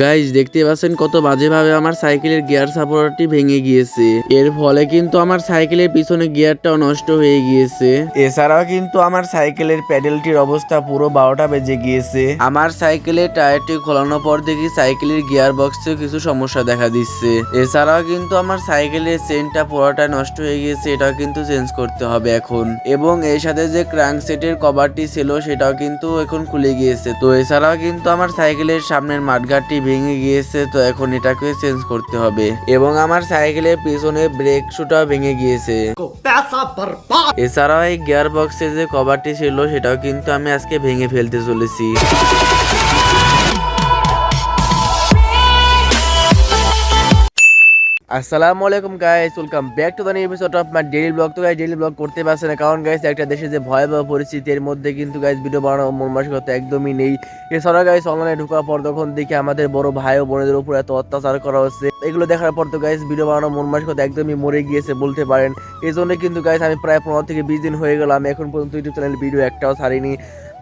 Guys দেখতে পাচ্ছেন কত বাজেভাবে আমার সাইকেলের গিয়ার সাপোর্টটি ভেঙে গিয়েছে। এর ফলে কিন্তু আমার সাইকেলের পিছনে গিয়ারটাও নষ্ট হয়ে গিয়েছে। এছাড়াও কিন্তু আমার সাইকেলের প্যাডেলটির অবস্থা পুরো বারোটা বেজে গিয়েছে। আমার সাইকেলের টায়ারটি খোলানোর পর দেখি সাইকেলের গিয়ার বক্সে কিছু সমস্যা দেখা দিচ্ছে। এছাড়াও কিন্তু আমার সাইকেলের চেনটা পুরোটা নষ্ট হয়ে গিয়েছে এটাও কিন্তু চেঞ্জ করতে হবে এখন। এবং এর সাথে যে ক্রাঙ্ক সেটের কভারটি ছিল সেটাও কিন্তু এখন খুলে গিয়েছে। তো এছাড়াও কিন্তু আমার সাইকেলের সামনের মাঠগাটটি ভেঙে গিয়েছে, তো এখন এটাকে চেঞ্জ করতে হবে। এবং আমার সাইকেলের পিছনে ব্রেক শুটাও ভেঙে গিয়েছে। এছাড়াও এই গিয়ার বক্সের যে কভারটি ছিল, সেটাও কিন্তু আমি আজকে ভেঙে ফেলতে চলেছি। আসসালামু আলাইকুম guys welcome back to the new episode of my daily vlog তো গাইস ডেইলি ব্লগ করতে পারছে না। কারণ গাইস একটা দেশে যে ভয়াবহ পরিস্থিতির মধ্যে কিন্তু গাইস ভিডিও বানানো মন মানসিকতা একদমই নেই। এছাড়া গাইস অনলাইনে ঢোকার পর তখন দেখি আমাদের বড় ভাই ও বোনদের উপর এত অত্যাচার করা হচ্ছে। এগুলো দেখার পর তো গাইস ভিডিও বানানো মন মানসিকতা একদমই মরে গিয়েছে বলতে পারেন। এই জন্য কিন্তু গাইস আমি প্রায় পনেরো থেকে বিশ দিন হয়ে গেলাম এখন পর্যন্ত ইউটিউব চ্যানেল ভিডিও একটাও ছাড়িনি।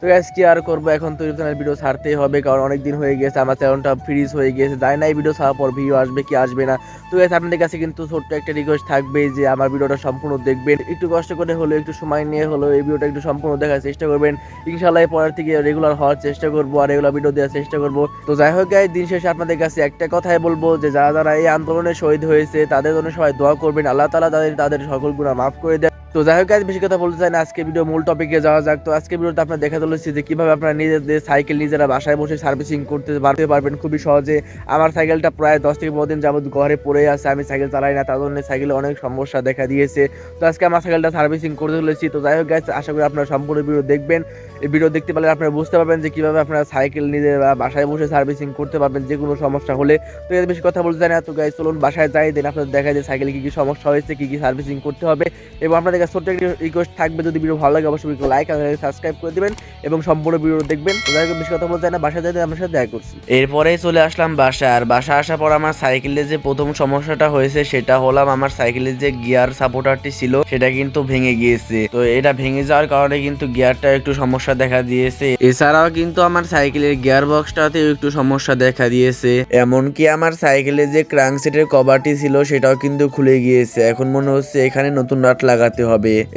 তো গাইস কি আর করব? এখন তো চ্যানেল ভিডিও ছাড়তেই হবে, কারণ অনেক দিন হয়ে গেছে, আমার চ্যানেলটা ফ্রিজ হয়ে গিয়েছে জানি না এই ভিডিও ছাড়ার পর ভিডিও আসবে কি আসবে না। তো গাইস আপনাদের কাছে কিন্তু ছোট্ট একটা রিকোয়েস্ট থাকবে যে, আমার ভিডিওটা সম্পূর্ণ দেখবেন। একটু কষ্ট করে হলেও, একটু সময় নিয়ে হলেও এই ভিডিওটা একটু সম্পূর্ণ দেখার চেষ্টা করবেন। ইনশাল্লাহ পরের থেকে রেগুলার হওয়ার চেষ্টা করব আর রেগুলার ভিডিও দেওয়ার চেষ্টা করব। তো যাই হোক গাইস দিন শেষে আপনাদের কাছে একটা কথাই বলব যে, যারা যারা এই আন্দোলনে শহীদ হয়েছে, তাদের জন্য সবাই দোয়া করবেন। আল্লাহ তালা তাদের তাদের সকল গুণা মাফ করে দেয় তো যাই হোক বেশি কথা বলতে চাই না। আজকে ভিডিও মূল টপিকে যাওয়া যাক। তো আজকে ভিডিওতে আপনার দেখা চলেছে যে কীভাবে আপনারা নিজেদের সাইকেল নিজেরা বাসায় বসে সার্ভিসিং করতে পারতে পারবেন, খুবই সহজে। আমার সাইকেলটা প্রায় দশ থেকে পনেরো দিন যাবত ঘরে পড়ে আছে। আমি সাইকেল চালাই না, তার জন্য সাইকেলে অনেক সমস্যা দেখা দিয়েছে। তো আজকে আমার সাইকেলটা সার্ভিসিং করতে চলেছি তো যাই হোক গাইস আশা করি আপনারা সম্পূর্ণ ভিডিও দেখবেন। এই ভিডিও দেখতে পারলে আপনারা বুঝতে পারবেন যে কীভাবে আপনারা সাইকেল নিজেরা বাসায় বসে সার্ভিসিং করতে পারবেন, যে কোনো সমস্যা হলে। তো এর বেশি কথা বলতে চাই না। তো গাইস চলুন বাসায় যাই দেন আপনাদের দেখা যায় সাইকেলে কি কি সমস্যা হয়েছে, কি কি সার্ভিসিং করতে হবে। এবং আপনাদের কাছে ছোট্ট একটি রিকোয়েস্ট থাকবে, যদি ভিডিও ভালো লাগে অবশ্যই লাইক আর সাবস্ক্রাইব করে দিবেন এবং সম্পূর্ণ ভিডিও দেখবেন। তো যাই বেশি কথা বলতে চাই না, বাসায় যাই আমার সাথে দেখা করছি। এরপরেই চলে আসলাম বাসায়, আর বাসা আসার পর আমার সাইকেলের যে প্রথম সমস্যাটা হয়েছে, সেটা হলাম আমার সাইকেলের যে গিয়ার সাপোর্টারটি ছিল, সেটা কিন্তু ভেঙে গিয়েছে। তো এটা ভেঙে যাওয়ার কারণে কিন্তু গিয়ারটা একটু সমস্যা দেখা দিয়েছে। এছাড়াও কিন্তু আমার সাইকেলের গিয়ার বক্সটাতেও একটু সমস্যা দেখা দিয়েছে। এমনকি আমার সাইকেলের যে ক্রাঙ্ক সেটের কভারটি ছিল, সেটাও কিন্তু খুলে গিয়েছে। এখন মনে হচ্ছে এখানে নতুন নাট লাগাতে হবে।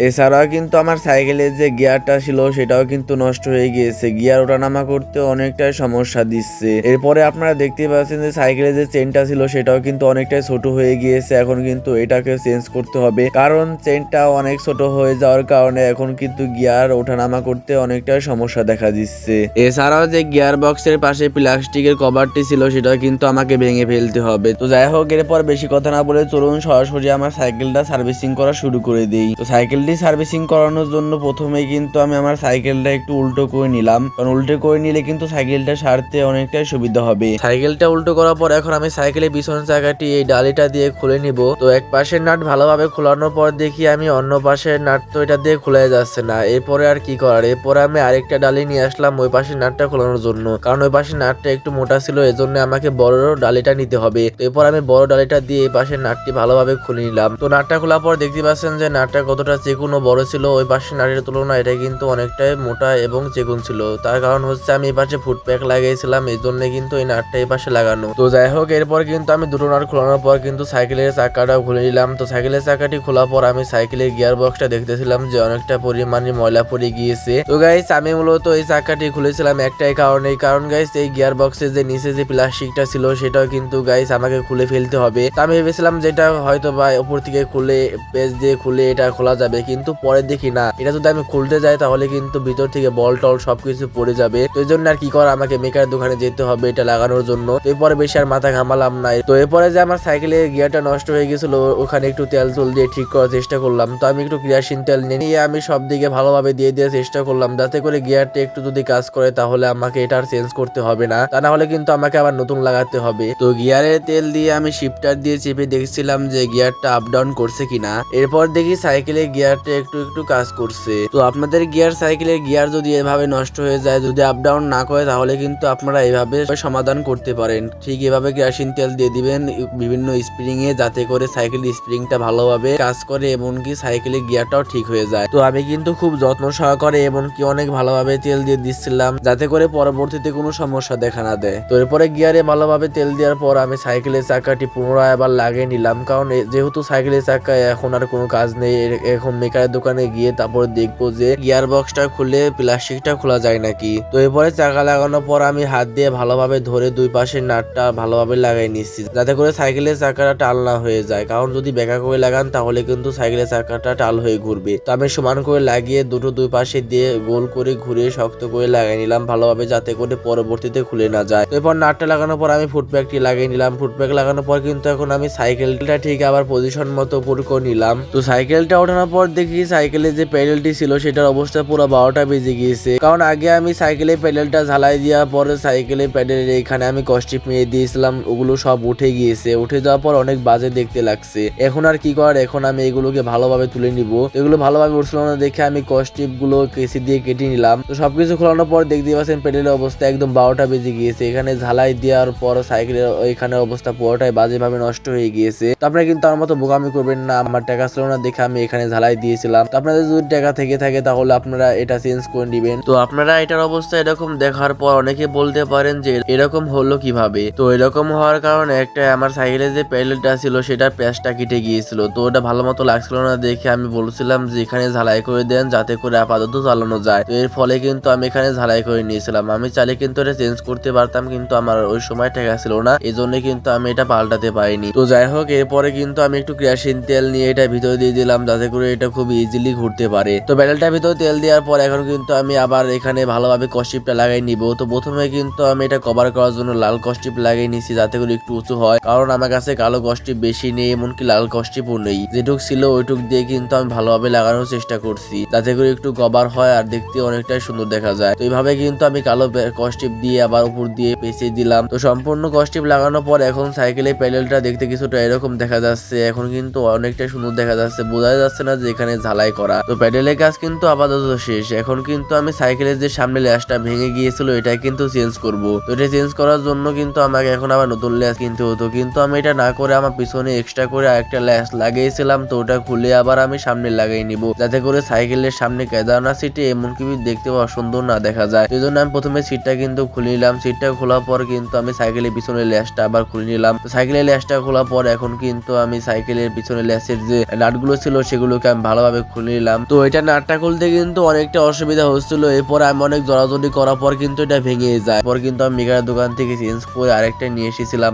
এছাড়াও কিন্তু আমার সাইকেলের যে গিয়ারটা ছিল, সেটাও কিন্তু নষ্ট হয়ে গিয়েছে। গিয়ার ওঠানামা করতে অনেকটাই সমস্যা দিচ্ছে। এরপরে আপনারা দেখতে পাচ্ছেন যে সাইকেলের যে চেনটা ছিল, সেটাও কিন্তু অনেকটাই ছোট হয়ে গিয়েছে। এখন কিন্তু এটাকে চেঞ্জ করতে হবে। কারণ চেনটা অনেক ছোট হয়ে যাওয়ার কারণে এখন কিন্তু গিয়ার ওঠানামা করতে অনেকটাই সমস্যা দেখা দিচ্ছে। এছাড়াও যে গিয়ার বক্সের পাশে প্লাস্টিকের কভারটি ছিল সেটা কিন্তু আমাকে ভেঙে ফেলতে হবে। তো যাই হোক, এরপর বেশি কথা না বলে চলুন সরাসরি আমার সাইকেলটা সার্ভিসিং করা শুরু করে দিই। তো সাইকেলটি সার্ভিসিং করানোর জন্য প্রথমে কিন্তু আমি আমার সাইকেলটা একটু উল্টো করে নিলাম। কারণ উল্টো করে নিলে কিন্তু সাইকেলটা সারতে অনেকটাই সুবিধা হবে। সাইকেলটা উল্টো করার পর এখন আমি সাইকেলের পিছনের চাকাটি এই ডালিটা দিয়ে খুলে নিব। তো এক পাশের নাট ভালোভাবে খোলানোর পর দেখি আমি অন্য পাশের নাট তো এটা দিয়ে খোলা যাচ্ছে না। এরপরে আর কি করার? এরপরে আমি আরেকটা ডালি নিয়ে আসলাম ওই পাশের নাটটা খোলানোর জন্য। কারণ ওই পাশের নাটটা একটু মোটা ছিল, এজন্য আমাকে বড় ডালিটা নিতে হবে। এরপর আমি বড় ডালিটা দিয়ে এই পাশের নাটটি ভালোভাবে খুলে নিলাম। তো নাটটা খোলার পর দেখতে পাচ্ছেন যে নাটটা কতটা চেকুন ও বড় ছিল ওই পাশের নাটের তুলনায়, এটা কিন্তু অনেকটাই মোটা এবং চেকুন ছিল। তার কারণ হচ্ছে আমি এই পাশে ফুট প্যাক লাগিয়েছিলাম এই জন্য কিন্তু এই নাটটা এই পাশে লাগানো। তো যাই হোক, এরপর কিন্তু আমি দুটো নাট খোলানোর পর কিন্তু সাইকেলের চাকাটা খুলে নিলাম। তো সাইকেলের চাকাটি খোলার পর আমি সাইকেলের গিয়ার বক্সটা দেখতেছিলাম যে অনেকটা পরিমাণে ময়লা পড়ে গিয়েছে। তো গাইস আমি মূলত এই চাকাটি খুলেছিলাম একটাই কারণে, কারণ গাইস এই গিয়ার বক্সের যে নিচে যে প্লাস্টিকটা ছিল, সেটাও কিন্তু গাইস আমাকে খুলে ফেলতে হবে। তো আমি ভেবেছিলাম যেটা হয়তো বা উপর থেকে খুলে পেজ দিয়ে খুলে এটা খোলা যাবে, কিন্তু পরে দেখি না। এটা যদি আমি খুলতে যাই, তাহলে কিন্তু ভিতর থেকে বল টল সবকিছু পড়ে যাবে। তো এই জন্য আর কি করা? আমাকে মেকার দোকানে যেতে হবে এটা লাগানোর জন্য। এরপরে বেশি আর মাথা ঘামালাম না। তো এরপরে যে আমার সাইকেলের গিয়ারটা নষ্ট হয়ে গেছিল, ওখানে একটু তেল তুল দিয়ে ঠিক করার চেষ্টা করলাম। তো আমি একটু ক্রিয়াসীন তেল নিয়ে আমি সব দিকে ভালোভাবে দিয়ে দেওয়ার চেষ্টা করলাম। যাতে করে গিয়ারটা একটু যদি কাজ করে, তাহলে আমাকে এটা আর চেঞ্জ করতে হবে না। তা না হলে কিন্তু আমাকে আবার নতুন লাগাতে হবে। তো গিয়ারের তেল দিয়ে আমি শিফটার দিয়ে চেপে দেখছিলাম যে গিয়ারটা আপ ডাউন করছে কিনা। এরপর দেখি সাইকেল সাইকেলের গিয়ারটা একটু একটু কাজ করছে। তো আপনাদের গিয়ার সাইকেলের গিয়ার যদি এভাবে নষ্ট হয়ে যায়, যদি আপ ডাউন না করে, তাহলে কিন্তু আপনারা এভাবে সমাধান করতে পারেন। ঠিক এভাবে কেরাসিন তেল দিয়ে দিবেন, বিভিন্ন স্প্রিং এ, যাতে করে সাইকেলের স্প্রিংটা ভালোভাবে কাজ করে এমনকি সাইকেলের গিয়ারটাও ঠিক হয়ে যায়। তো আমি কিন্তু খুব যত্ন সহকারে এমনকি অনেক ভালোভাবে তেল দিয়ে দিচ্ছিলাম, যাতে করে পরবর্তীতে কোনো সমস্যা দেখা না দেয়। তো এরপরে গিয়ারে ভালোভাবে তেল দেওয়ার পর আমি সাইকেলের চাকাটি পুনরায় আবার লাগিয়ে নিলাম, কারণ যেহেতু সাইকেলের চাকায় এখন আর কোনো কাজ নেই এখন মেকারের দোকানে গিয়ে তারপর দেখব যে গিয়ার বক্সটা খুলে প্লাস্টিকটা খোলা যায় নাকি। তো এরপরে চাকা লাগানোর পর আমি হাত দিয়ে ভালোভাবে ধরে দুই পাশের নাটটা ভালোভাবে লাগাই নিচ্ছি, যাতে করে সাইকেলের চাকাটা টাল না হয়ে যায়। কারণ যদি বেকা করে লাগান তাহলে কিন্তু সাইকেলের চাকাটা টাল হয়ে ঘুরবে। তো আমি সমান করে লাগিয়ে দুটো দুই পাশে দিয়ে গোল করে ঘুরে শক্ত করে লাগিয়ে নিলাম ভালোভাবে, যাতে করে পরবর্তীতে খুলে না যায়। এরপর নাটটা লাগানোর পর আমি ফুটপ্যাকটি লাগিয়ে নিলাম। ফুটপ্যাক লাগানোর পর কিন্তু এখন আমি সাইকেলটা ঠিক আবার পজিশন মতো পুরো করে নিলাম। তো সাইকেলটা ওঠানোর পর দেখি সাইকেলে যে প্যাডেলটি ছিল, সেটার অবস্থা পুরো বারোটা বেজে গিয়েছে। কারণ আগে আমি সাইকেলে প্যাডেলটা ঝালাই দেওয়ার পরে সাইকেলে প্যাডেলের এখানে আমি কস্টিপ মেরে দিয়েছিলাম, ওগুলো সব উঠে গিয়েছে। উঠে যাওয়ার পর অনেক বাজে দেখতে লাগছে। এখন আর কি করার? এখন আমি এগুলোকে ভালোভাবে তুলে নিব। এগুলো ভালোভাবে উঠছিল না দেখে আমি কস্টিপগুলো কেসি দিয়ে কেটে নিলাম। তো সবকিছু খোলানোর পর দেখতে পাচ্ছেন প্যাডেলের অবস্থা একদম বারোটা বেজে গিয়েছে। এখানে ঝালাই দেওয়ার পর সাইকেলের এখানে অবস্থা পুরোটাই বাজেভাবে নষ্ট হয়ে গিয়েছে। তো আপনারা কিন্তু আমার মতো বোকামি করবেন না। আমার টাকা ছিল না দেখে আমি এখানে ঝালাই দিয়েছিলাম। তো আপনাদের যদি টাকা থেকে থাকে, তাহলে আপনারা এটা চেঞ্জ করে দিবেন তো আপনারা এটার অবস্থা এরকম দেখার পর অনেকে বলতে পারেন যে, এরকম হলো কীভাবে? তো এরকম হওয়ার কারণে একটা আমার সাইকেলের যে প্যাডেলটা ছিল, সেটার প্যাচটা কেটে গিয়েছিল। তো ওটা ভালো মতো লাগছিল না দেখে আমি বলছিলাম যে, এখানে ঝালাই করে দেন, যাতে করে আপাতত চালানো যায়। তো এর ফলে কিন্তু আমি এখানে ঝালাই করে নিয়েছিলাম। আমি চাইলে কিন্তু এটা চেঞ্জ করতে পারতাম, কিন্তু আমার ওই সময় টাকা ছিল না। এই জন্য কিন্তু আমি এটা পাল্টাতে পারিনি। তো যাই হোক, এরপরে কিন্তু আমি একটু কেরাসিন তেল নিয়ে এটা ভিতরে দিয়ে দিলাম, যাতে করে এটা খুব ইজিলি ঘুরতে পারে। তো ব্যাটেলটার ভিতরে তেল দেওয়ার পর এখন কিন্তু আমি আবার এখানে ভালোভাবে কস্টিপটা লাগাই নিব। তো প্রথমে কিন্তু আমি এটা কভার করার জন্য লাল কস্টিপ লাগিয়ে নিছি যাতে করে একটু উঁচু হয়। কারণ আমার কাছে কালো কস্টিপ বেশি নেই, এমনকি লাল কস্টিপও নেই। যেটুক ছিল ওইটুক দিয়ে কিন্তু আমি ভালোভাবে লাগানোর চেষ্টা করছি। যাতে করে একটু কভার হয় আর দেখতে অনেকটাই সুন্দর দেখা যায়। তো এইভাবে কিন্তু আমি কালো কস্টিপ দিয়ে আবার উপর দিয়ে পেঁচিয়ে দিলাম। তো সম্পূর্ণ কস্টিপ লাগানোর পর এখন সাইকেলের প্যাডেলটা দেখতে কিছুটা এরকম দেখা যাচ্ছে। এখন কিন্তু অনেকটাই সুন্দর দেখা যাচ্ছে। বোঝা যাচ্ছে না যে এখানে ঝালাই করা। তো প্যাডেলের কাজ কিন্তু আপাতত শেষ। এখন কিন্তু আমি সাইকেলের যে সামনে ল্যাসটা ভেঙে গিয়েছিল এটা কিন্তু চেঞ্জ করব। তো এটা চেঞ্জ করার জন্য কিন্তু আমাকে এখন আবার নতুন ল্যাস কিনতে হতো। কিন্তু আমি এটা না করে আমার পিছনে এক্সট্রা করে আরেকটা ল্যাস লাগিয়েছিলাম, তো ওটা খুলে আবার আমি সামনে লাগিয়ে নিব। যাতে করে সাইকেলের সামনে কেদারনা সিটে এমন এমনকি দেখতে অসুন্দর না দেখা যায়। সেই জন্য আমি প্রথমে সিটটা কিন্তু খুলে নিলাম। সিটটা খোলার পর কিন্তু আমি সাইকেলের পিছনে ল্যাসটা আবার খুলে নিলাম। সাইকেলের ল্যাসটা খোলার পর এখন কিন্তু আমি সাইকেলের পিছনে ল্যাসের যে নাটগুলো ছিল সেগুলোকে আমি ভালোভাবে খুলে নিলাম। তো এটা নাটটা খুলতে কিন্তু অনেকটা অসুবিধা হচ্ছিল। এরপর আমি অনেক জড়াজড়ি করার পর কিন্তু এটা ভেঙে যায়। পর কিন্তু আমি মেকার দোকান থেকে চেঞ্জ করে আরেকটা নিয়ে এসেছিলাম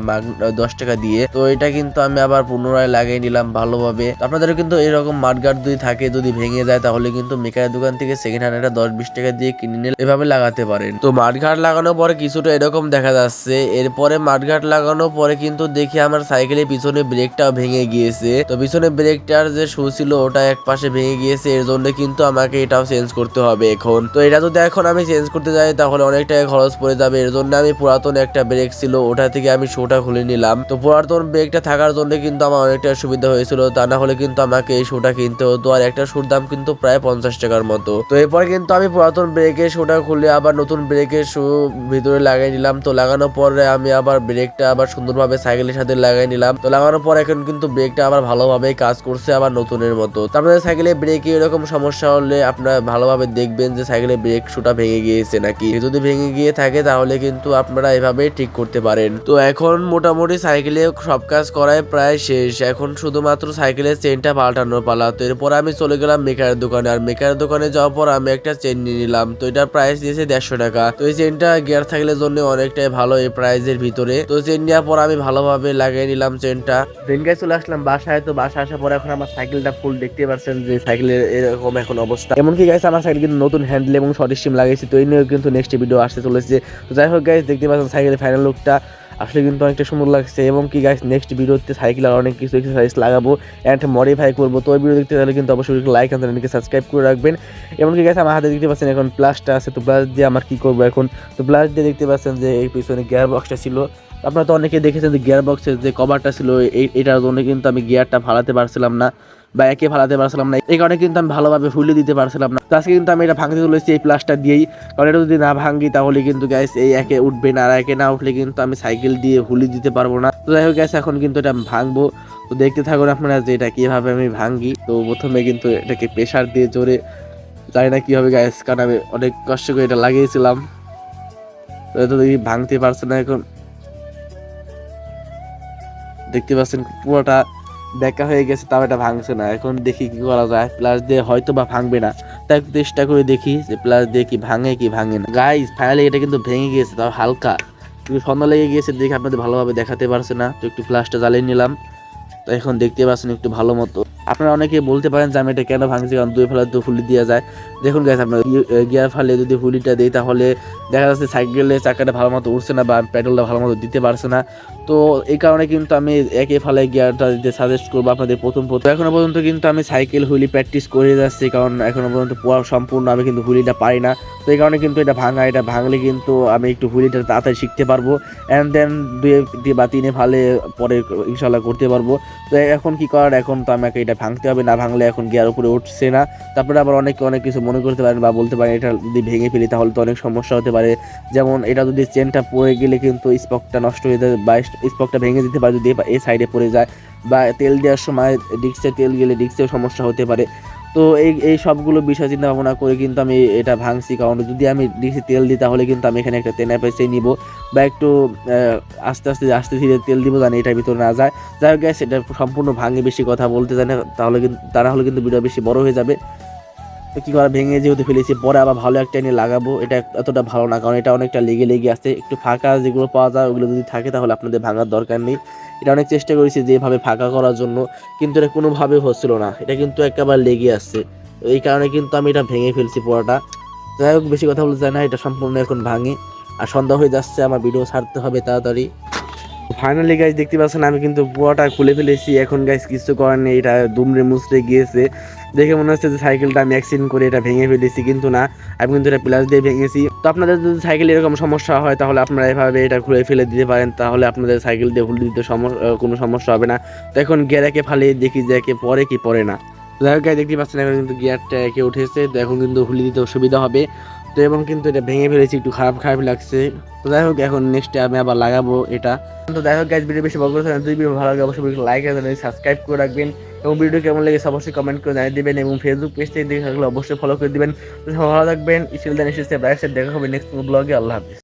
দশ টাকা দিয়ে। তো এটা কিন্তু আমি আবার পুনরায় লাগিয়ে নিলাম ভালোভাবে। আপনাদের কিন্তু এরকম মাঠগার্ড যদি থাকে, যদি ভেঙে যায়, তাহলে কিন্তু মেকারের দোকান থেকে সেকেন্ড হ্যান্ড এটা দশ বিশ টাকা দিয়ে কিনে নিলে এভাবে লাগাতে পারেন। তো মাঠঘাট লাগানোর পরে কিছুটা এরকম দেখা যাচ্ছে। এরপরে মাঠঘাট লাগানোর পরে কিন্তু দেখি আমার সাইকেলের পিছনে ব্রেকটাও ভেঙে গিয়েছে। তো পিছনে ব্রেকটার যে শু ছিল ওটা এক পাশে ভেঙে গিয়েছে, এর জন্য কিন্তু আমাকে এটাও চেঞ্জ করতে হবে এখন। তো এটা যদি এখন আমি চেঞ্জ করতে যাই, তাহলে অনেক টাকা খরচ পড়ে যাবে। এর জন্য আমি পুরাতন একটা ব্রেক ছিল, ওটা থেকে আমি শোটা খুলে নিলাম। তো পুরাতন ব্রেকটা থাকার জন্য কিন্তু আমার অনেকটা সুবিধা হয়েছিল, তা না হলে কিন্তু আমাকে এই শোটা কিনতে হতো। আর একটা শুর দাম কিন্তু প্রায় পঞ্চাশ টাকার মতো। তো এরপর কিন্তু আমি পুরাতন ব্রেকের শোটা খুলে আবার নতুন ব্রেকের শু ভিতরে লাগাই নিলাম। তো লাগানোর পরে আমি আবার ব্রেকটা আবার সুন্দরভাবে সাইকেলের সাথে লাগাই নিলাম। তো লাগানোর পর এখন কিন্তু ব্রেকটা আবার ভালোভাবে কাজ করছে, আবার নতুনের মতো। তো আপনাদের সাইকেলে ব্রেকে এরকম সমস্যা হলে আপনারা ভালোভাবে দেখবেন যে সাইকেলের ব্রেক শুটা ভেঙে গিয়েছে নাকি। যদি ভেঙে গিয়ে থাকে তাহলে কিন্তু আপনারা এভাবে ঠিক করতে পারেন। তো এখন মোটামুটি সাইকেলে সব কাজ করায় প্রায় শেষ। এখন শুধুমাত্র সাইকেলের চেনটা পাল্টানোর পালা। তো এরপর আমি চলে গেলাম মেকারের দোকানে। আর মেকারের দোকানে যাওয়ার পর আমি একটা চেন নিয়ে নিলাম। তো এটার প্রাইস দিয়েছে দেড়শো টাকা। তো এই চেনটা গিয়ার থাকলে জন্য অনেকটাই ভালো এই প্রাইজের ভিতরে। তো চেন নেওয়ার পর আমি ভালোভাবে লাগিয়ে নিলাম চেনটা চলে আসলাম বাসায়। তো বাসায় আসার পর এখন আমার সাইকেলটা ফুল দেখতে পাচ্ছেন যে সাইকেলের এরকম এখন অবস্থা। এমনকি গাইছে আমার সাইকেল কিন্তু নতুন হ্যান্ডেল এবং শর্ট স্টিম লাগাইছি, তো এই নিয়েও কিন্তু নেক্সট ভিডিও আসতে চলেছে। তো যাই হোক গাইজ দেখতে পাচ্ছেন সাইকেলের ফাইনাল লুকটা আসলে কিন্তু অনেকটা সুন্দর লাগছে। এবং কি গাইস নেক্সট ভিডিওতে সাইকেল আর অনেক কিছু এক্সারসাইজ লাগাবো অ্যান্ড মডিফাই করব। তো ওই ভিডিও দেখতে তাহলে কিন্তু অবশ্যই লাইক আর চ্যানেলকে সাবস্ক্রাইব করে রাখবেন। এমনকি গাইস আমার হাতে দেখতে পাচ্ছেন এখন প্লাসটা আছে। তো প্লাস দিয়ে আমার কি করব এখন? তো প্লাস দিয়ে দেখতে পাচ্ছেন যে এই পিছনে গিয়ার বক্সটা ছিল। আপনারা তো অনেকে দেখেছেন যে গিয়ার বক্সের যে কভারটা ছিল এটার জন্য কিন্তু আমি গিয়ারটা ফালাতে পারছিলাম না। বা একে ফালাতে পারছিলাম না। এই কারণে কিন্তু আমি ভালোভাবে ফুলে দিতে পারছিলাম না। তো আজকে কিন্তু আমি এটা ভাঙতে চলেছি এই প্লাসটা দিয়েই। কারণ এটা যদি না ভাঙি তাহলে কিন্তু গ্যাস এই একে উঠবে না। আর একে না উঠলে কিন্তু আমি সাইকেল দিয়ে হুলি দিতে পারব না। তো যাই হোক গ্যাস এখন কিন্তু এটা আমি ভাঙবো। তো দেখতে থাকুন আপনারা যে এটা কীভাবে আমি ভাঙি। তো প্রথমে কিন্তু এটাকে প্রেশার দিয়ে জোরে জানি না কীভাবে গ্যাস কারণ আমি অনেক কষ্ট করে এটা লাগিয়েছিলাম। তো দেখি ভাঙতে পারছে না এখন। দেখতে পাচ্ছেন পুরোটা। বেঁকা হয়ে গেছে, তাও এটা ভাঙছে না। এখন দেখি কি করা যায়। প্লাস দিয়ে হয়তো বা ভাঙবে না। তাই চেষ্টা করে দেখি যে প্লাস দিয়ে কি ভাঙে কি ভাঙে না। গাইজ ফাইনালি এটা কিন্তু ভেঙে গিয়েছে, তাও হালকা। একটু সন্ধ্যা লেগে গিয়েছে, দেখে আপনাদের ভালোভাবে দেখাতে পারছে না। তো একটু প্লাসটা জ্বালিয়ে নিলাম। তো এখন দেখতে পাচ্ছেন একটু ভালো মতো। আপনারা অনেকে বলতে পারেন যে আমি এটা কেন ভাঙছি? কারণ দুই ফেলা দু ফুলি দেওয়া যায়। দেখুন গাইস আপনার গিয়ার ফালে যদি হুলিটা দিই, তাহলে দেখা যাচ্ছে সাইকেলের চাকাটা ভালো মতো উঠছে না বা পেট্রোলটা ভালো মতো দিতে পারছে না। তো এই কারণে কিন্তু আমি একে ফালে গিয়ারটা দিতে সাজেস্ট করব আপনাদের প্রথম প্রথম। এখনও পর্যন্ত কিন্তু আমি সাইকেল হুইলি প্র্যাকটিস করে যাচ্ছি, কারণ এখনও পর্যন্ত পুরো সম্পূর্ণ আমি কিন্তু হুইলিটা পারি না। তো এই কারণে কিন্তু এটা ভাঙা, এটা ভাঙলে কিন্তু আমি একটু হুইলিটা তাড়াতাড়ি শিখতে পারব। অ্যান্ড দেন দুই বা তিনে ফালে পরে ইনশাল্লাহ করতে পারব। তো এখন কি করার? এখন তো আমাকে এটা ভাঙতে হবে, না ভাঙলে এখন গিয়ার উপরে উঠছে না। তারপরে আবার অনেকে অনেক কিছু মনে করতে পারেন বা বলতে পারেন এটা যদি ভেঙে ফেলি, তাহলে তো অনেক সমস্যা হতে পারে। যেমন এটা যদি চেনটা পড়ে গেলে কিন্তু স্পকটা নষ্ট হয়ে যায় বা স্পকটা ভেঙে যেতে পারে যদি এই সাইডে পড়ে যায় বা তেল দেওয়ার সময় ডিক্সে তেল গেলে ডিক্সেও সমস্যা হতে পারে। তো এই এই সবগুলো বিষয় চিন্তা ভাবনা করে কিন্তু আমি এটা ভাঙছি। কারণ যদি আমি ডিক্সে তেল দিই, তাহলে কিন্তু আমি এখানে একটা তেনা পেঁচে নিব বা একটু আস্তে আস্তে আস্তে, ধীরে তেল দিব জানি এটার ভিতরে না যায়। যাই হোক গ্যাস এটা সম্পূর্ণ ভাঙে বেশি কথা বলতে জানে, তাহলে কিন্তু তারা হলে কিন্তু ভিডিও বেশি বড় হয়ে যাবে। কী করা, ভেঙে যেহেতু ফেলেছি, পরে আবার ভালো একটা এনে লাগাবো। এটা এতটা ভালো না, কারণ এটা অনেকটা লেগে লেগে আছে। একটু ফাঁকা যেগুলো পাওয়া যায়, ওগুলো যদি থাকে তাহলে আপনাদের ভাঙার দরকার নেই। এটা অনেক চেষ্টা করেছি যেভাবে ফাঁকা করার জন্য, কিন্তু এটা কোনোভাবে হচ্ছিল না। এটা কিন্তু একেবারে লেগে আসছে এই কারণে কিন্তু আমি এটা ভেঙে ফেলছি পুরোটা। যাই হোক, বেশি কথা বলতে চাই না, এটা সম্পূর্ণ এখন ভাঙে। আর সন্ধ্যা হয়ে যাচ্ছে, আমার ভিডিও ছাড়তে হবে তাড়াতাড়ি। ফাইনালি গাইজ দেখতে পাচ্ছেন, আমি কিন্তু পুরোটা খুলে ফেলেছি। এখন গাইজ কিছু করার নেই, এটা দুমড়ে মুচড়ে গিয়েছে। দেখে মনে হচ্ছে যে সাইকেলটা আমি অ্যাক্সিডেন্ট করে এটা ভেঙে ফেলেছি, কিন্তু না, আমি কিন্তু এটা প্লাস দিয়ে ভেঙেছি। তো আপনাদের যদি সাইকেল এরকম সমস্যা হয়, তাহলে আপনারা এভাবে এটা ঘুরে ফেলে দিতে পারেন, তাহলে আপনাদের সাইকেল দিয়ে ঘুরে দিতে কোনো সমস্যা হবে না। তো এখন গিয়ারাকে ফালিয়ে দেখি যে একে পরে কি পরে না। যাই হোক দেখতে পাচ্ছেন, এখন কিন্তু গিয়ারটা একে উঠেছে, তো এখন কিন্তু হুলি দিতে অসুবিধা হবে। তো এবং কিন্তু এটা ভেঙে ফেলেছি, একটু খারাপ খারাপ লাগছে। তো যাই হোক, এখন নেক্সটে আমি আবার লাগাবো এটা। তো যাই হোক গাছ ভিডিও বেশি বড় করে যদি ভিডিও ভালো লাগে, অবশ্যই লাইক সাবস্ক্রাইব করে রাখবেন। এবং ভিডিও কেমন লেগেছে অবশ্যই কমেন্ট করে জানিয়ে দেবেন এবং ফেসবুক পেজ থেকে দেখে থাকলে অবশ্যই ফলো করে দেবেন। তো ভালো থাকবেন ইসিল দেন এসেছে দেখা হবে নেক্সট ব্লগে আল্লাহ হাফিজ।